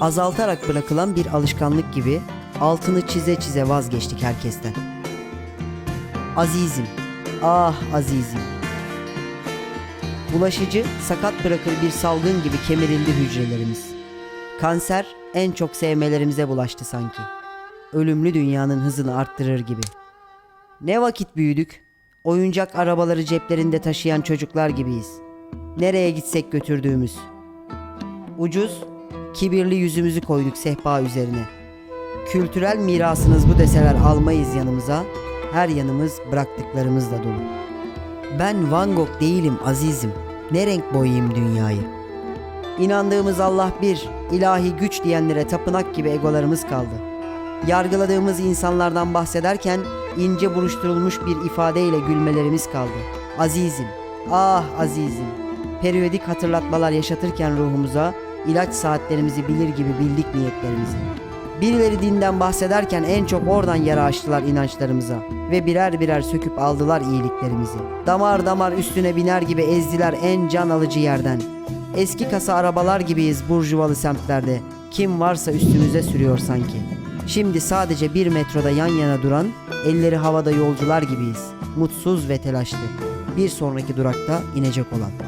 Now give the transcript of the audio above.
azaltarak bırakılan bir alışkanlık gibi altını çize çize vazgeçtik herkesten. Azizim, ah azizim. Bulaşıcı, sakat bırakır bir salgın gibi kemirildi hücrelerimiz. Kanser en çok sevmelerimize bulaştı sanki. Ölümlü dünyanın hızını arttırır gibi. Ne vakit büyüdük? Oyuncak arabaları ceplerinde taşıyan çocuklar gibiyiz. Nereye gitsek götürdüğümüz. Ucuz, kibirli yüzümüzü koyduk sehpa üzerine. Kültürel mirasınız bu deseler almayız yanımıza. Her yanımız bıraktıklarımızla dolu. Ben Van Gogh değilim azizim. Ne renk boyayayım dünyayı? İnandığımız Allah bir, ilahi güç diyenlere tapınak gibi egolarımız kaldı. Yargıladığımız insanlardan bahsederken ince buruşturulmuş bir ifadeyle gülmelerimiz kaldı. Azizim, ah azizim. Periyodik hatırlatmalar yaşatırken ruhumuza ilaç saatlerimizi bilir gibi bildik niyetlerimizi. Birileri dinden bahsederken en çok oradan yara açtılar inançlarımıza ve birer birer söküp aldılar iyiliklerimizi. Damar damar üstüne biner gibi ezdiler en can alıcı yerden. Eski kasa arabalar gibiyiz burjuvalı semtlerde. Kim varsa üstümüze sürüyor sanki. Şimdi sadece bir metroda yan yana duran, elleri havada yolcular gibiyiz. Mutsuz ve telaşlı. Bir sonraki durakta inecek olan.